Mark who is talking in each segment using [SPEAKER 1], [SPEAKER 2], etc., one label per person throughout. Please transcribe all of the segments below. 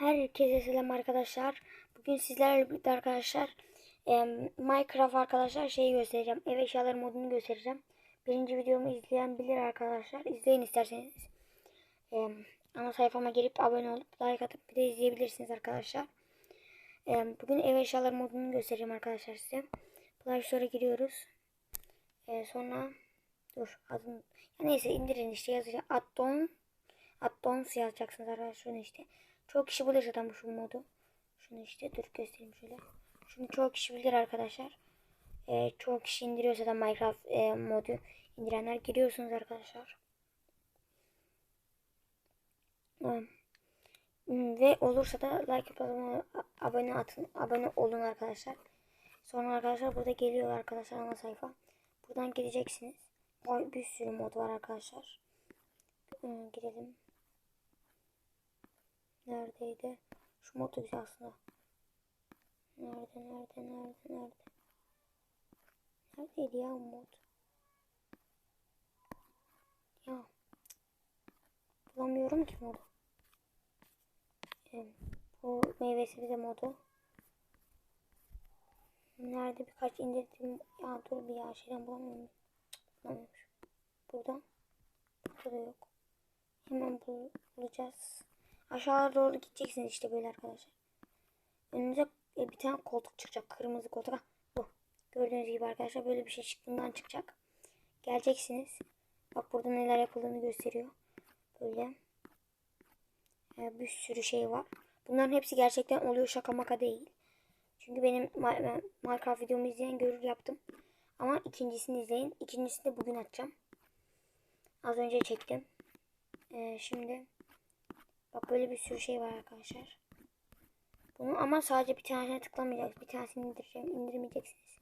[SPEAKER 1] Herkese selam arkadaşlar. Bugün sizlerle birlikte arkadaşlar e, Minecraft arkadaşlar şeyi göstereceğim. Ev eşyaları modunu göstereceğim. Birinci videomu izleyen bilir arkadaşlar. İzleyin isterseniz. E, ana sayfama gelip abone olup like atıp bir de izleyebilirsiniz arkadaşlar. E, bugün ev eşyaları modunu göstereceğim arkadaşlar size. Play Store'a giriyoruz. E, sonra dur adını ya neyse indirin işte yazacağım. Addon Addons yazacaksınız arkadaşlar. İşte. Çok kişi bilir zaten şu modu. Şunu işte dur göstereyim şöyle. Şunu çok kişi bilir arkadaşlar. Ee, çok kişi indiriyor zaten Minecraft e, modu indirenler giriyorsunuz arkadaşlar. Hmm. Ve olursa da like yapalım, abone atın, abone olun arkadaşlar. Sonra arkadaşlar burada geliyor arkadaşlar ana sayfa. Buradan gideceksiniz. Bir sürü mod var arkadaşlar. Hmm, gidelim. Neredeydi? Şu da güzel aslında. Nerede, nerede, nerede, nerede? Neredeydi ya mod? Ya. Bulamıyorum ki modu. Bu meyvesi bize modu. Nerede birkaç indirdim. Ya dur bir ya şeyden bulamıyorum. Bulamıyorum. Burada. Burada da yok. Hemen bulacağız. Aşağıya doğru gideceksiniz işte böyle arkadaşlar. Önünüze e, bir tane koltuk çıkacak. Kırmızı koltuk. Bu. Gördüğünüz gibi arkadaşlar böyle bir şey çıktığından çıkacak. Geleceksiniz. Bak burada neler yapıldığını gösteriyor. Böyle. E, bir sürü şey var. Bunların hepsi gerçekten oluyor şaka maka değil. Çünkü benim Minecraft videomu izleyen görür yaptım. Ama ikincisini izleyin. İkincisini de bugün atacağım. Az önce çektim. Ee, şimdi Bak böyle bir sürü şey var arkadaşlar. Bunu ama sadece bir tanesine tıklamayacaksınız. Bir tanesini indireceğim. indirmeyeceksiniz.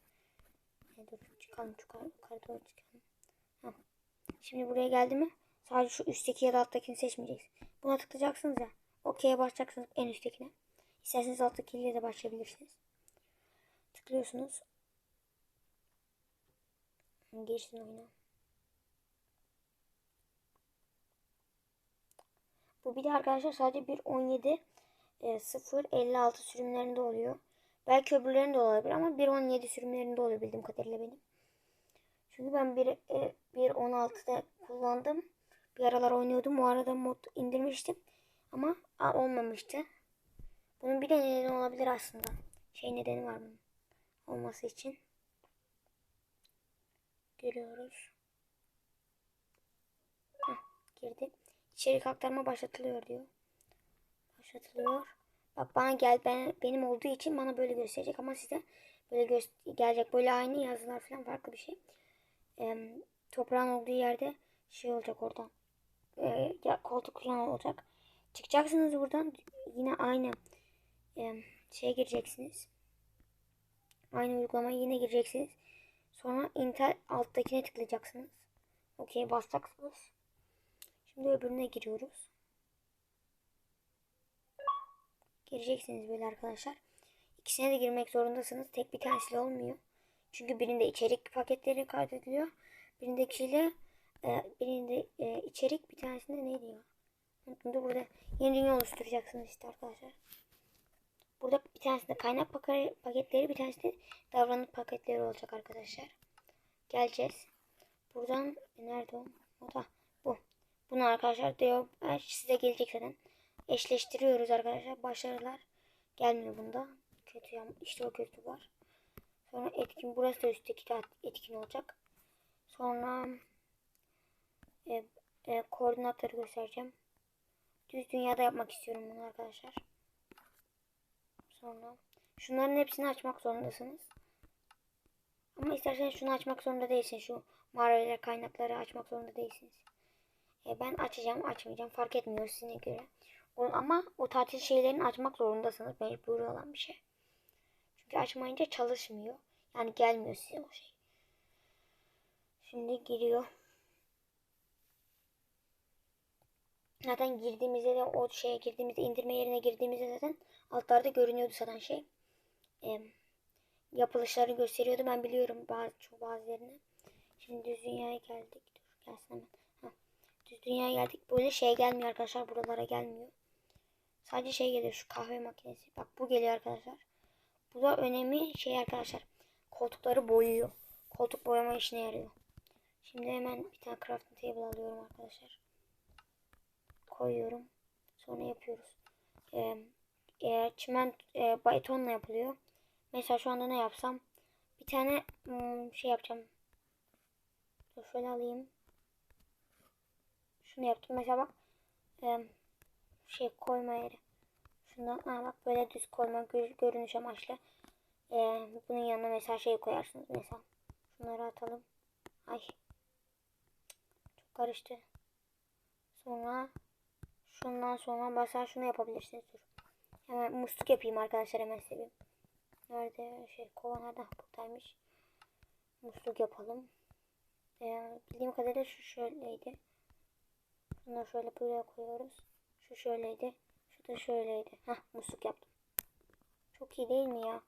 [SPEAKER 1] E, dur çıkalım yukarı, yukarı doğru çıkalım. Heh. Şimdi buraya geldi mi? Sadece şu üstteki ya da alttakini seçmeyeceksiniz. Buna tıklayacaksınız ya. OK'ye basacaksınız en üsttekine. İsterseniz alttakiyle de başlayabilirsiniz. Tıklıyorsunuz. Geçsin oyuna. Bu bir de arkadaşlar sadece 1.17 e, 0 sürümlerinde oluyor. Belki öbürlerinde olabilir ama 1.17 sürümlerinde oluyor bildiğim kadarıyla benim. Çünkü ben 1.16'da e, kullandım. Bir aralar oynuyordum. O arada mod indirmiştim. Ama a, olmamıştı. Bunun bir de nedeni olabilir aslında. Şey nedeni var bunun. Olması için. Görüyoruz. Heh, girdi. İçerik aktarma başlatılıyor diyor. Başlatılıyor. Bak bana gel ben benim olduğu için bana böyle gösterecek ama size böyle gö gelecek böyle aynı yazılar falan farklı bir şey. Ee, toprağın olduğu yerde şey olacak oradan. Ee, ya, koltuk falan olacak. Çıkacaksınız buradan yine aynı e, şeye gireceksiniz. Aynı uygulamaya yine gireceksiniz. Sonra Intel alttakine tıklayacaksınız. Okey basacaksınız. Şimdi öbürüne giriyoruz. Gireceksiniz böyle arkadaşlar. İkisine de girmek zorundasınız. Tek bir tanesiyle olmuyor. Çünkü birinde içerik paketleri kaydediliyor. Birindekiyle e, birinde e, içerik bir tanesinde neydi ya? Şimdi burada yeni dünya oluşturacaksınız işte arkadaşlar. Burada bir tanesinde kaynak paketleri bir tanesinde davranış paketleri olacak arkadaşlar. Geleceğiz. Buradan nerede o? O da. Bunu arkadaşlar diyor size gelecek zaten. Eşleştiriyoruz arkadaşlar. Başarılar gelmiyor bunda. Kötü ya. İşte o kötü var. Sonra etkin. Burası da üstteki etkin olacak. Sonra e, e, koordinatları göstereceğim. Düz dünyada yapmak istiyorum bunu arkadaşlar. Sonra şunların hepsini açmak zorundasınız. Ama isterseniz şunu açmak zorunda değilsiniz. Şu mağara kaynakları açmak zorunda değilsiniz. E, ben açacağım açmayacağım fark etmiyor sizine göre. Ama o tatil şeylerini açmak zorundasınız. Mecburi olan bir şey. Çünkü açmayınca çalışmıyor. Yani gelmiyor size o şey. Şimdi giriyor. Zaten girdiğimizde de o şeye girdiğimizde indirme yerine girdiğimizde zaten altlarda görünüyordu zaten şey. E, yapılışları gösteriyordu. Ben biliyorum bazı bazılarını. Şimdi düz dünyaya geldik. Dur gelsin hemen. Düz dünyaya geldik. Böyle şey gelmiyor arkadaşlar. Buralara gelmiyor. sadece şey geliyor şu kahve makinesi. Bak bu geliyor arkadaşlar. Bu da önemli şey arkadaşlar. Koltukları boyuyor. Koltuk boyama işine yarıyor. Şimdi hemen bir tane crafting table alıyorum arkadaşlar. Koyuyorum. Sonra yapıyoruz. Ee, eğer çimen e, betonla yapılıyor. Mesela şu anda ne yapsam? Bir tane hmm, şey yapacağım. Dur şöyle alayım. Şunu yaptım. Mesela bak. E, şey koyma yeri. Şundan ha bak böyle düz koyma gör, görünüş amaçlı. E, bunun yanına mesela şey koyarsınız. Mesela şunları atalım. Ay. Çok karıştı. Sonra şundan sonra mesela şunu yapabilirsiniz. Dur. Hemen musluk yapayım arkadaşlar hemen size. Nerede şey kova nerede? Buradaymış. Musluk yapalım. Ee, bildiğim kadarıyla şu şöyleydi. Bunu şöyle buraya koyuyoruz. Şu şöyleydi. Şu da şöyleydi. Hah musluk yaptım. Çok iyi değil mi ya?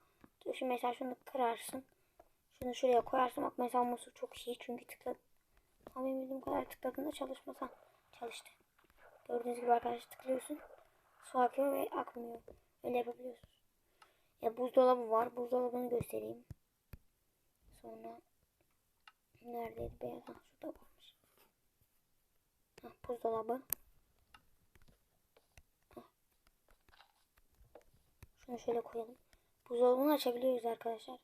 [SPEAKER 1] Şimdi mesela şunu kırarsın. Şunu şuraya koyarsın. Bak mesela musluk çok iyi çünkü tıkladı. Ama benim bildiğim kadar tıkladığında çalışmasa çalıştı. Gördüğünüz gibi arkadaşlar tıklıyorsun. Su akıyor ve akmıyor. Öyle yapabiliyorsunuz. Ya buzdolabı var. Buzdolabını göstereyim. Sonra neredeydi beyaz? Ha, şurada varmış. Buzdolabı. Şunu şöyle koyalım. Buzdolabını açabiliyoruz arkadaşlar.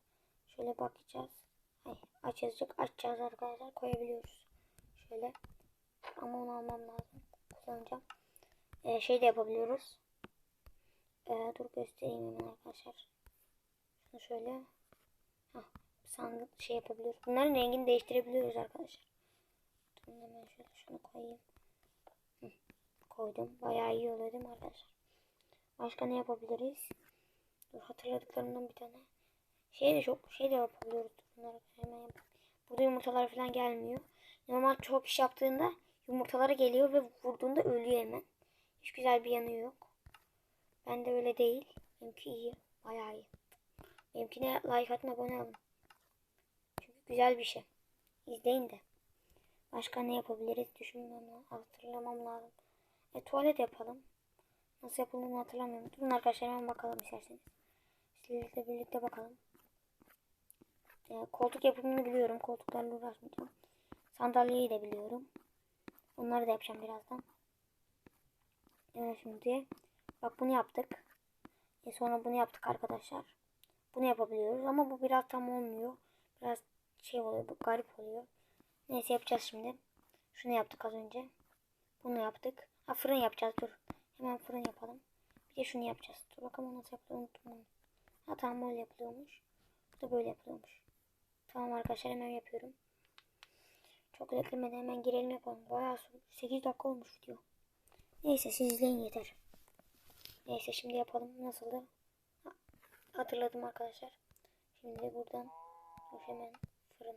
[SPEAKER 1] Şöyle bakacağız. Ay, aç yazacak. Açacağız arkadaşlar. Koyabiliyoruz. Şöyle. Ama onu almam lazım. Kullanacağım. Ee, şey de yapabiliyoruz. Ee, dur göstereyim hemen arkadaşlar. Şunu şöyle. Hah, sandık şey yapabiliyoruz. Bunların rengini değiştirebiliyoruz arkadaşlar. Dur hemen şöyle şunu koyayım. Koydum. Bayağı iyi oluyor değil mi arkadaşlar? Başka ne yapabiliriz? Dur hatırladıklarımdan bir tane. Şey de çok şey de yapabiliyoruz. Bunları hemen yapayım. Burada yumurtalar falan gelmiyor. Normal çok iş yaptığında yumurtaları geliyor ve vurduğunda ölüyor hemen. Hiç güzel bir yanı yok. Ben de öyle değil. Benimki iyi. Bayağı iyi. Benimkine like atın abone olun. Çünkü güzel bir şey. İzleyin de. Başka ne yapabiliriz düşünmem. Hatırlamam lazım. E tuvalet yapalım. Nasıl yapıldığını hatırlamıyorum. Durun arkadaşlar hemen bakalım isterseniz. Sizlerle birlikte bakalım. E, koltuk yapımını biliyorum. Koltuklarla uğraşmayacağım. Sandalyeyi de biliyorum. Onları da yapacağım birazdan. Evet şimdi bak bunu yaptık. E sonra bunu yaptık arkadaşlar. Bunu yapabiliyoruz ama bu biraz tam olmuyor. Biraz şey oluyor, garip oluyor. Neyse yapacağız şimdi. Şunu yaptık az önce. Bunu yaptık. Ha fırın yapacağız dur. Hemen fırın yapalım. Bir de şunu yapacağız. Dur bakalım nasıl yapılıyor unuttum onu. Ha tamam böyle yapılıyormuş. Bu da böyle yapılıyormuş. Tamam arkadaşlar hemen yapıyorum. Çok beklemeden hemen girelim yapalım. Bayağı 8 dakika olmuş video. Neyse siz izleyin yeter. Neyse şimdi yapalım. Nasıldı? Ha, hatırladım arkadaşlar. Şimdi buradan hemen fırın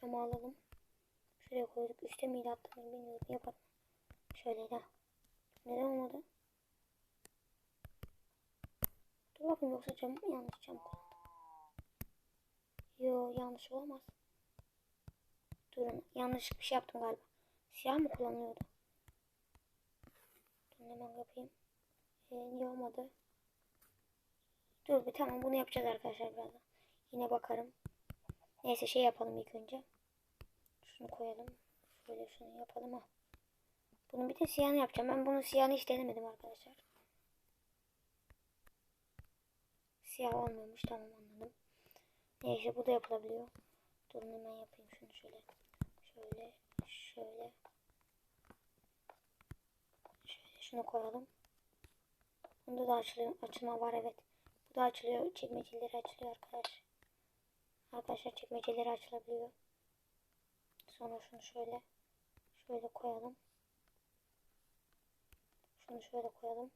[SPEAKER 1] camı alalım. Şuraya koyduk. Üste miydi attığını bilmiyorum. Yapalım. Şöyle de. Neden olmadı? Dur bakayım yoksa cam yanlış cam kullandım. Yo yanlış olamaz. Durun yanlış bir şey yaptım galiba. Siyah mı kullanıyordu? Dur hemen yapayım. Ee, niye olmadı? Dur bir tamam bunu yapacağız arkadaşlar birazdan. Yine bakarım. Neyse şey yapalım ilk önce. Şunu koyalım. Şöyle şunu yapalım ha. Bunun bir de siyahını yapacağım. Ben bunun siyahını hiç denemedim arkadaşlar. Siyah olmamış tamam anladım. Neyse bu da yapılabiliyor. Durun hemen yapayım şunu şöyle. Şöyle şöyle. Şöyle şunu koyalım. Bunda da açılıyor, açılma var evet. Bu da açılıyor. Çekmeceleri açılıyor arkadaşlar. Arkadaşlar çekmeceleri açılabiliyor. Sonra şunu şöyle şöyle koyalım. Şunu şöyle koyalım.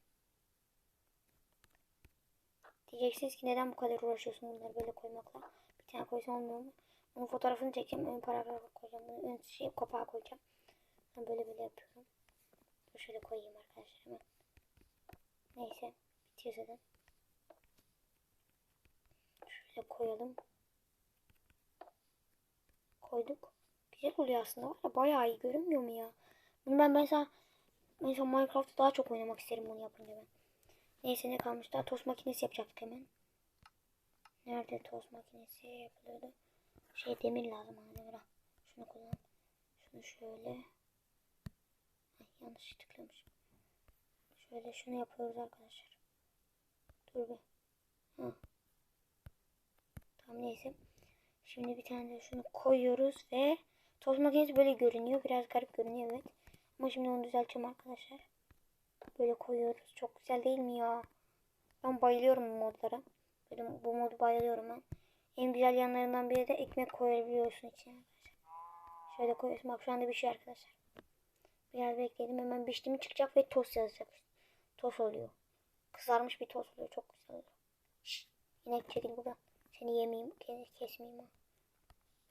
[SPEAKER 1] Diyeceksiniz ki neden bu kadar uğraşıyorsun bunları böyle koymakla? Bir tane koysam olmuyor mu? Onun fotoğrafını çekeceğim. Ön paragrafa koyacağım. Bunu ön şey kapağı koyacağım. Ben böyle böyle yapıyorum. Şöyle koyayım arkadaşlar hemen. Neyse. Bitiyor zaten. Şöyle koyalım. Koyduk. Güzel oluyor aslında. Var ya, bayağı iyi görünmüyor mu ya? Bunu ben mesela mesela Minecraft'ta daha çok oynamak isterim bunu yapınca ben. Neyse ne kalmış daha tost makinesi yapacaktık hemen. Nerede tost makinesi yapılıyordu? Şey demir lazım bana demir. Şunu kullan. Şunu şöyle. Ay, yanlış tıklamışım. Şöyle şunu yapıyoruz arkadaşlar. Dur bir. Ha. Tamam neyse. Şimdi bir tane de şunu koyuyoruz ve toz makinesi böyle görünüyor. Biraz garip görünüyor evet. Ama şimdi onu düzelteceğim arkadaşlar. Böyle koyuyoruz. Çok güzel değil mi ya? Ben bayılıyorum bu modlara. Böyle bu modu bayılıyorum ben. En güzel yanlarından biri de ekmek koyabiliyorsun içine arkadaşlar. Şöyle koyuyorsun. Bak şu anda bir şey arkadaşlar. Biraz bekledim. Hemen pişti çıkacak ve tost yazacak. Tost oluyor. Kızarmış bir tost oluyor. Çok güzel oluyor. Şşt, inek çekil buradan. Seni yemeyeyim, ke- kesmeyeyim ha.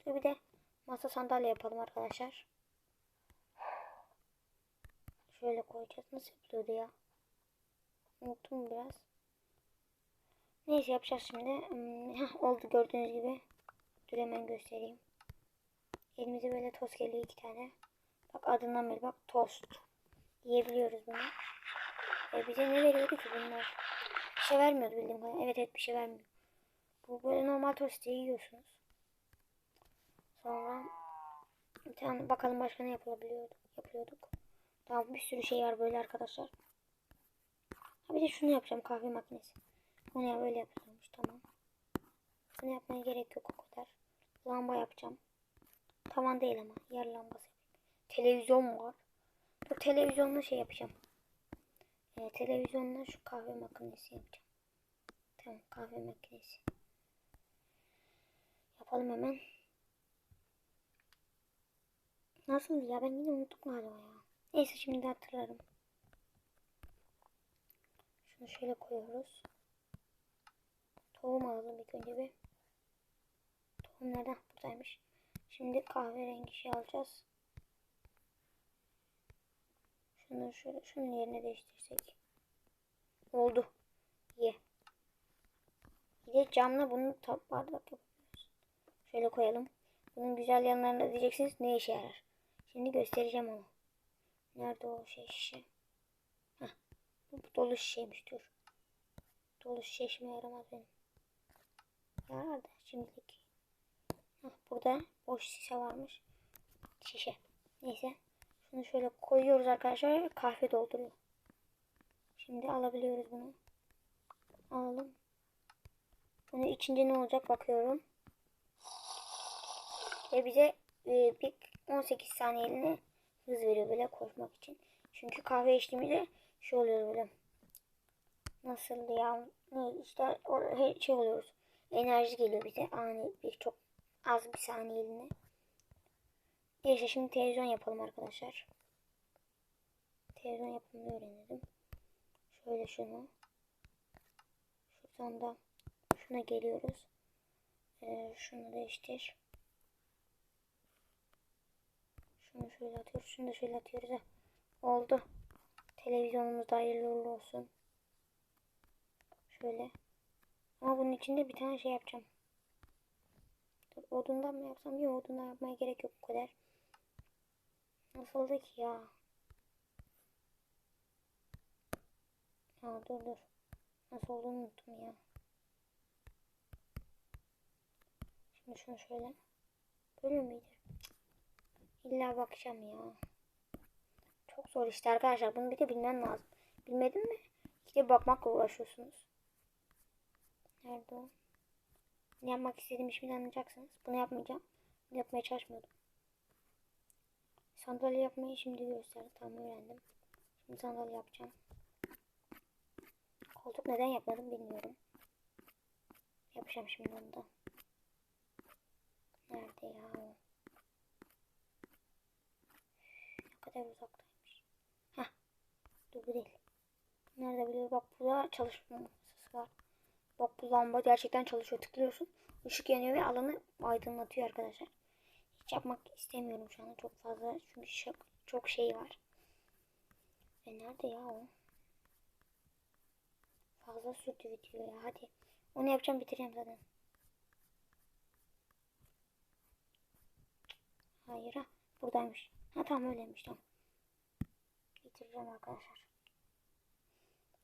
[SPEAKER 1] Dur bir de masa sandalye yapalım arkadaşlar. Şöyle koyacağız. Nasıl yapılıyordu ya? Unuttum biraz. Neyse yapacağız şimdi. Hmm, oldu gördüğünüz gibi. Dur hemen göstereyim. Elimize böyle tost geliyor iki tane. Bak adından beri bak tost. Yiyebiliyoruz bunu. E bize ne veriyordu ki bunlar? Bir şey vermiyordu bildiğim kadarıyla. Evet evet bir şey vermiyor. Bu böyle normal tosti yiyorsunuz. Sonra bir tane bakalım başka ne yapılabiliyordu, yapıyorduk. Tamam bir sürü şey var böyle arkadaşlar. Ha bir de şunu yapacağım kahve makinesi. Bunu ya böyle yapılıyormuş tamam. Bunu yapmaya gerek yok o kadar. Lamba yapacağım. Tavan değil ama yer lambası. Televizyon var. Bu televizyonla şey yapacağım. Ee, televizyonla şu kahve makinesi yapacağım. Tamam kahve makinesi. Yapalım hemen. Nasıl ya ben yine unuttum galiba ya. Neyse şimdi hatırlarım. Şunu şöyle koyuyoruz. Tohum alalım ilk önce bir. Tohum nereden? Buradaymış. Şimdi kahverengi şey alacağız. Şunu şöyle şunun yerine değiştirsek. Oldu. Ye. Bir de camla bunu tab bardak. Şöyle koyalım. Bunun güzel yanlarında diyeceksiniz ne işe yarar. Şimdi göstereceğim onu. Nerede o şey şişe? Heh. Bu dolu şişeymiş dur. Dolu şişe işime yaramaz benim. Yarar da şimdilik. Heh, burada boş şişe varmış. Şişe. Neyse. Şunu şöyle koyuyoruz arkadaşlar. Kahve dolduruyor. Şimdi alabiliyoruz bunu. Alalım. Bunu içince ne olacak bakıyorum. Ve bize e, bir 18 saniyeliğine hız veriyor böyle koşmak için. Çünkü kahve içtiğimizde şey oluyor böyle. Nasıl ya? Ne işte o şey oluyoruz. Enerji geliyor bize ani bir çok az bir saniyeliğine. Neyse şimdi televizyon yapalım arkadaşlar. Televizyon yapımını öğrenelim. Şöyle şunu. Şuradan da şuna geliyoruz. Ee, şunu değiştir. Şunu şöyle atıyoruz. Şunu da şöyle atıyoruz. Ha. Oldu. Televizyonumuz da hayırlı uğurlu olsun. Şöyle. Ama bunun içinde bir tane şey yapacağım. Dur, odundan mı yapsam? Yok odundan yapmaya gerek yok bu kadar. Nasıldı ki ya? Ha dur dur. Nasıl olduğunu unuttum ya. Şimdi şunu şöyle. Böyle miydi? İlla bakacağım ya. Çok zor işte arkadaşlar. Bunu bir de bilmem lazım. Bilmedin mi? İşte bakmakla uğraşıyorsunuz. Nerede o? Ne yapmak istediğimi şimdi anlayacaksınız. Bunu yapmayacağım. Bunu yapmaya çalışmıyordum. Sandalye yapmayı şimdi gösterdi. Tam öğrendim. Şimdi sandalye yapacağım. Koltuk neden yapmadım bilmiyorum. Yapacağım şimdi onu da. Nerede ya kadar uzaktaymış. Heh. Dur bu değil. Nerede biliyor? Bak burada çalışma masası var. Bak bu lamba gerçekten çalışıyor. Tıklıyorsun. Işık yanıyor ve alanı aydınlatıyor arkadaşlar. Hiç yapmak istemiyorum şu anda. Çok fazla çünkü çok, çok şey var. Ve nerede ya o? Fazla sürdü video ya. Hadi. Onu yapacağım bitireceğim zaten. Hayır ha. Buradaymış. Ha tamam öyleymiş tamam. Bitireceğim arkadaşlar.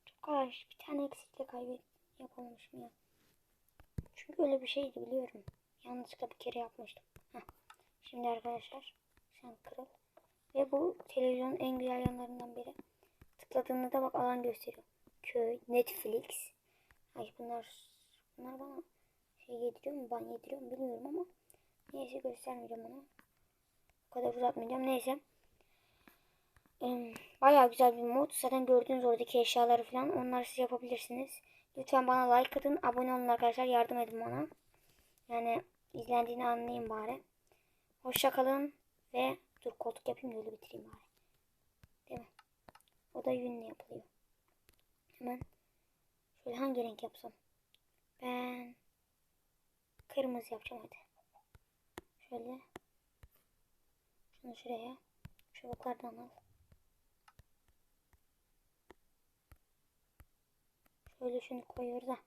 [SPEAKER 1] Çok kolay. Bir tane eksikle kaybet yapamamışım ya. Çünkü öyle bir şeydi biliyorum. Yanlışlıkla bir kere yapmıştım. Heh. Şimdi arkadaşlar sen kırıl. Ve bu televizyonun en güzel yanlarından biri. Tıkladığında da bak alan gösteriyor. Köy, Netflix. Ay bunlar bunlar bana şey yediriyor mu? Ben yediriyor mu bilmiyorum ama neyse göstermeyeceğim onu. Bu kadar uzatmayacağım. Neyse. Em, Bayağı güzel bir mod. Zaten gördüğünüz oradaki eşyaları falan. Onları siz yapabilirsiniz. Lütfen bana like atın. Abone olun arkadaşlar. Yardım edin bana. Yani izlendiğini anlayayım bari. Hoşça kalın. Ve dur koltuk yapayım da öyle bitireyim bari. Değil mi? O da yünle yapılıyor. Hemen şöyle hangi renk yapsam? Ben kırmızı yapacağım hadi. Şöyle şunu şuraya çubuklardan al. Şöyle şunu koyuyoruz ha.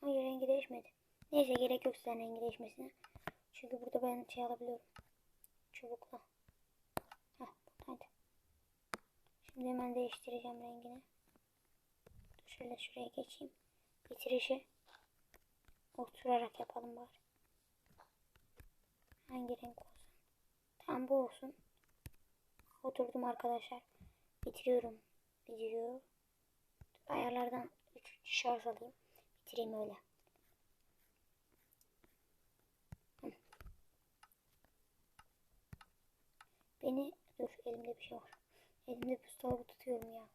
[SPEAKER 1] Hayır rengi değişmedi. Neyse gerek yok sizden rengi değişmesine. Çünkü burada ben şey alabiliyorum. Çubukla. Heh hadi. Şimdi hemen değiştireceğim rengini. Şöyle şuraya geçeyim. Bitirişi oturarak yapalım bari. Hangi renk olsun? Tam bu olsun. Oturdum arkadaşlar. Bitiriyorum. Bitiriyor. Ayarlardan 3 şarj alayım. Bitireyim öyle. Beni dur elimde bir şey var. Elimde buzdolabı tutuyorum ya.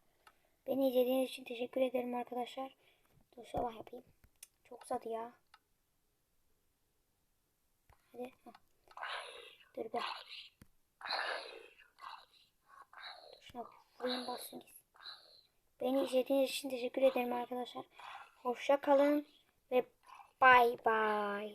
[SPEAKER 1] Beni izlediğiniz için teşekkür ederim arkadaşlar. Dur sabah yapayım. Çok uzadı ya. Hadi. Heh. Dur be. Dur şuna vurayım bassın. Beni izlediğiniz için teşekkür ederim arkadaşlar. Hoşça kalın ve bay bay.